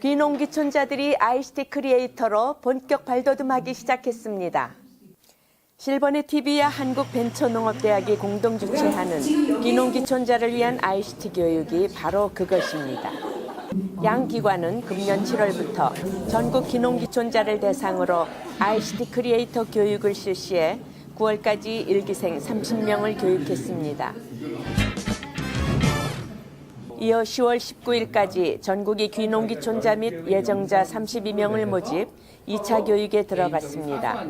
귀농귀촌자들이 ICT 크리에이터로 본격 발돋움하기 시작했습니다. 실버네 TV와 한국벤처농업대학이 공동 주최하는 귀농귀촌자를 위한 ICT 교육이 바로 그것입니다. 양 기관은 금년 7월부터 전국 귀농귀촌자를 대상으로 ICT 크리에이터 교육을 실시해 9월까지 일기생 30명을 교육했습니다. 이어 10월 19일까지 전국의 귀농귀촌자 및 예정자 32명을 모집 2차 교육에 들어갔습니다.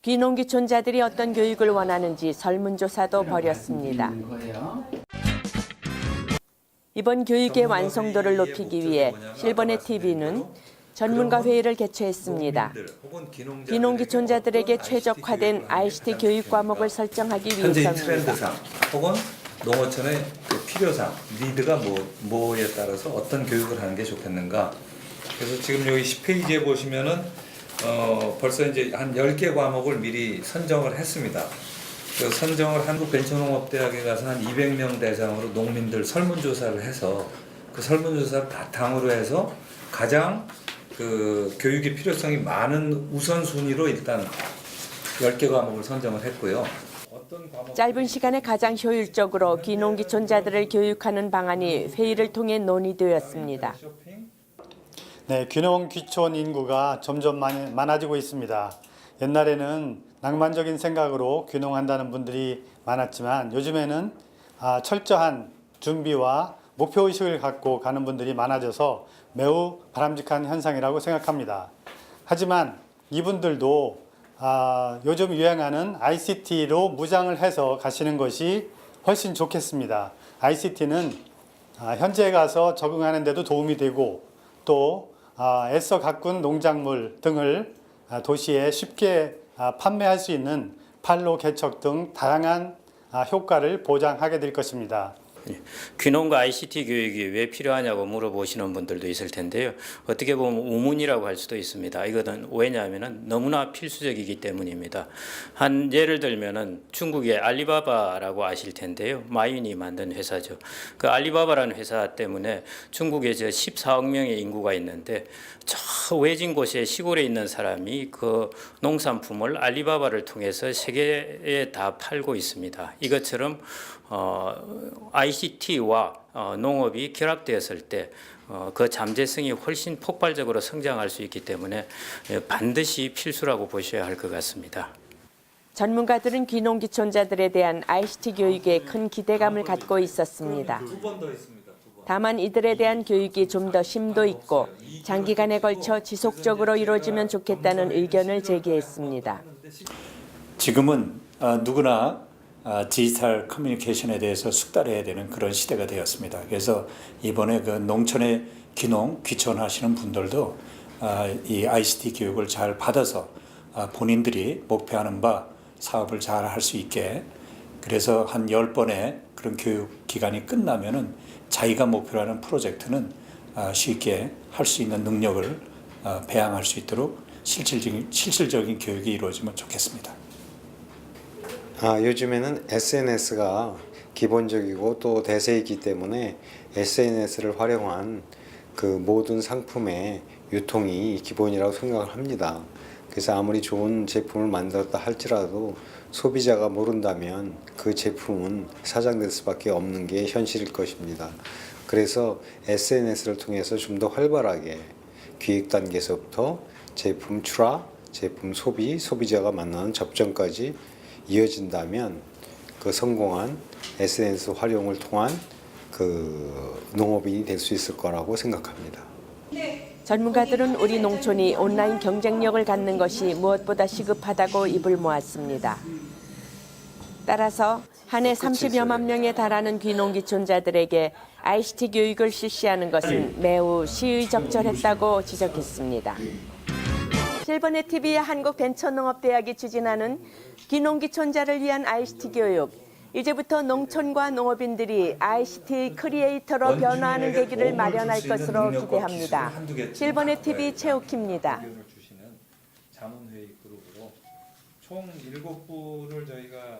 귀농귀촌자들이 어떤 교육을 원하는지 설문조사도 벌였습니다. 이번 교육의 완성도를 높이기 위해 실버네 TV는 전문가 회의를 개최했습니다. 귀농귀촌자들에게 최적화된 ICT 교육 과목을 설정하기 위해서입니다. 트렌드상 혹은 농어촌의 그 필요상 니드가 뭐, 뭐에 따라서 어떤 교육을 하는 게 좋겠는가 그래서 지금 여기 10페이지에 보시면은 어, 벌써 이제 한 10개 과목을 미리 선정을 했습니다. 그 선정을 한국벤처농업대학에 가서 한 200명 대상으로 농민들 설문조사를 해서 그 설문조사를 바탕으로 해서 가장 그 교육의 필요성이 많은 우선순위로 일단 10개 과목을 선정을 했고요. 짧은 시간에 가장 효율적으로 귀농귀촌자들을 교육하는 방안이 회의를 통해 논의되었습니다. 네, 귀농 귀촌 인구가 점점 많이, 많아지고 있습니다. 옛날에는 낭만적인 생각으로 귀농한다는 분들이 많았지만 요즘에는 아, 철저한 준비와 목표 의식을 갖고 가는 분들이 많아져서 매우 바람직한 현상이라고 생각합니다. 하지만 이분들도 아, 요즘 유행하는 ICT로 무장을 해서 가시는 것이 훨씬 좋겠습니다. ICT는 아, 현지에 가서 적응하는 데도 도움이 되고 또 아, 애써 가꾼 농작물 등을 아, 도시에 쉽게 아, 판매할 수 있는 판로 개척 등 다양한 아, 효과를 보장하게 될 것입니다. 귀농과 ICT 교육이 왜 필요하냐고 물어보시는 분들도 있을 텐데요. 어떻게 보면 우문이라고 할 수도 있습니다. 이거는 왜냐하면 너무나 필수적이기 때문입니다. 한 예를 들면은 중국의 알리바바라고 아실 텐데요. 마윈이 만든 회사죠. 그 알리바바라는 회사 때문에 중국에 저 14억 명의 인구가 있는데 저 외진 곳에 시골에 있는 사람이 그 농산품을 알리바바를 통해서 세계에 다 팔고 있습니다. 이것처럼 어, ICT 와 어, 농업이 결합되었을 때 어, 그 잠재성이 훨씬 폭발적으로 성장할 수 있기 때문에 예, 반드시 필수라고 보셔야 할 것 같습니다. 전문가들은 귀농귀촌자들에 대한 ICT 교육에 큰 기대감을 갖고 있었습니다. 다만 이들에 대한 교육이 좀 더 심도 있고 장기간에 걸쳐 지속적으로 이루어지면 좋겠다는 의견을 제기했습니다. 지금은 어, 누구나 어, 디지털 커뮤니케이션에 대해서 숙달해야 되는 그런 시대가 되었습니다. 그래서 이번에 그 농촌의 귀농, 귀촌하시는 분들도 어, 이 ICT 교육을 잘 받아서 어, 본인들이 목표하는 바 사업을 잘 할 수 있게 그래서 한 10번의 그런 교육 기간이 끝나면은 자기가 목표로 하는 프로젝트는 어, 쉽게 할 수 있는 능력을 어, 배양할 수 있도록 실질적인, 실질적인 교육이 이루어지면 좋겠습니다. 아, 요즘에는 SNS가 기본적이고 또 대세이기 때문에 SNS를 활용한 그 모든 상품의 유통이 기본이라고 생각을 합니다. 그래서 아무리 좋은 제품을 만들었다 할지라도 소비자가 모른다면 그 제품은 사장될 수밖에 없는 게 현실일 것입니다. 그래서 SNS를 통해서 좀 더 활발하게 기획 단계에서부터 제품 출하, 제품 소비, 소비자가 만나는 접점까지 이어진다면 그 성공한 SNS 활용을 통한 그 농업인이 될 수 있을 거라고 생각합니다. 전문가들은 우리 농촌이 온라인 경쟁력을 갖는 것이 무엇보다 시급하다고 입을 모았습니다. 따라서 한 해 30여만 명에 달하는 귀농귀촌자들에게 ICT 교육을 실시하는 것은 매우 시의적절했다고 지적했습니다. 실버네 TV의 한국벤처농업대학이 추진하는 귀농귀촌자를 위한 ICT 교육. 이제부터 농촌과 농업인들이 ICT 크리에이터로 변화하는 계기를 마련할 것으로 기대합니다. 실버네 TV 주시는 자문회의 그룹으로 총 7부를 저희가